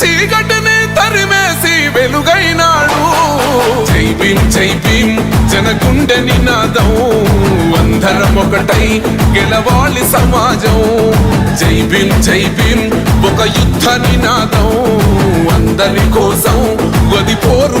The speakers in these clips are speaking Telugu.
చీకటిని తరిమేసి వెలుగైనాడు. జై జైబీం జనకుండె నినాదం. అందరం ఒకటై గెలవాలి సమాజం. జై భీం ఒక యుద్ధ నినాదం. అందరి కోసం గది పోరు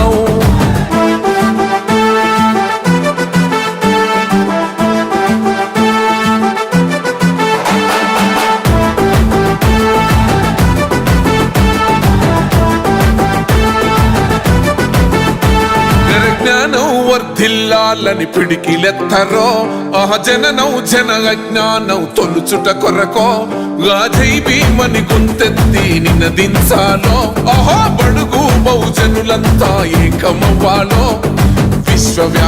వర్ధిల్లాలని పిడికిలెత్తరో. ఆ జననౌ జన అజ్ఞానం తొలుచుట కొరకో. గాజై భీమని గుంతెత్తి నినదించాలో. ఆహా బడుగు బహుజనులంతా ఏకమవ్వాలో. విశ్వవ్యా